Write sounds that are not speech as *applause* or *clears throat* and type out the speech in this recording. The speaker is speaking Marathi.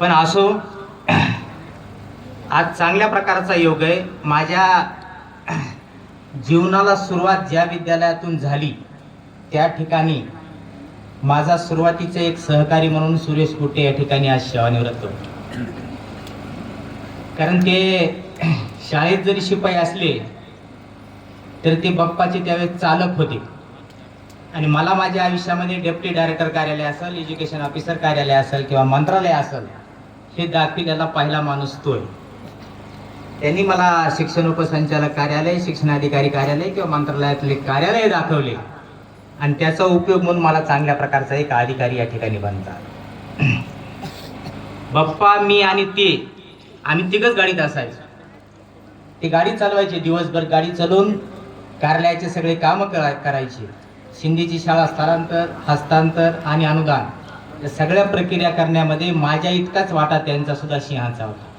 पण असो आज चांगल्या प्रकारचा योग आहे. माझ्या जीवनाला सुरुवात ज्या विद्यालयातून झाली त्या ठिकाणी माझा सुरुवातीचे एक सहकारी म्हणून सुरेश कुटे या ठिकाणी आज सेवानिवृत्त कारण ते शाळेत जरी शिपाई असले तर ते बाप्पाचे त्यावेळेस चालक होते. आणि मला माझ्या आयुष्यामध्ये डेप्टी डायरेक्टर कार्यालय असेल एज्युकेशन ऑफिसर कार्यालय असेल किंवा मंत्रालय असेल हे दाखविलेला पहिला माणूस तो आहे त्यांनी मला शिक्षण उपसंचालक कार्यालय शिक्षणाधिकारी कार्यालय किंवा मंत्रालयातले कार्यालय दाखवले. आणि त्याचा उपयोग म्हणून मला चांगल्या प्रकारचा एक अधिकारी या ठिकाणी बनतात. *clears throat* बाप्पा मी आणि ते आम्ही तिघच गाडीत असायचो. ते गाडी चालवायचे दिवसभर गाडी चालवून कार्यालयाचे सगळे कामं करा करायचे. शिंदेची शाळा स्थलांतर हस्तांतर आणि अनुदान. या सगळ्या प्रक्रिया करण्यामध्ये माझ्या इतकाच वाटा त्यांचा सुद्धा सिंहाचा होता.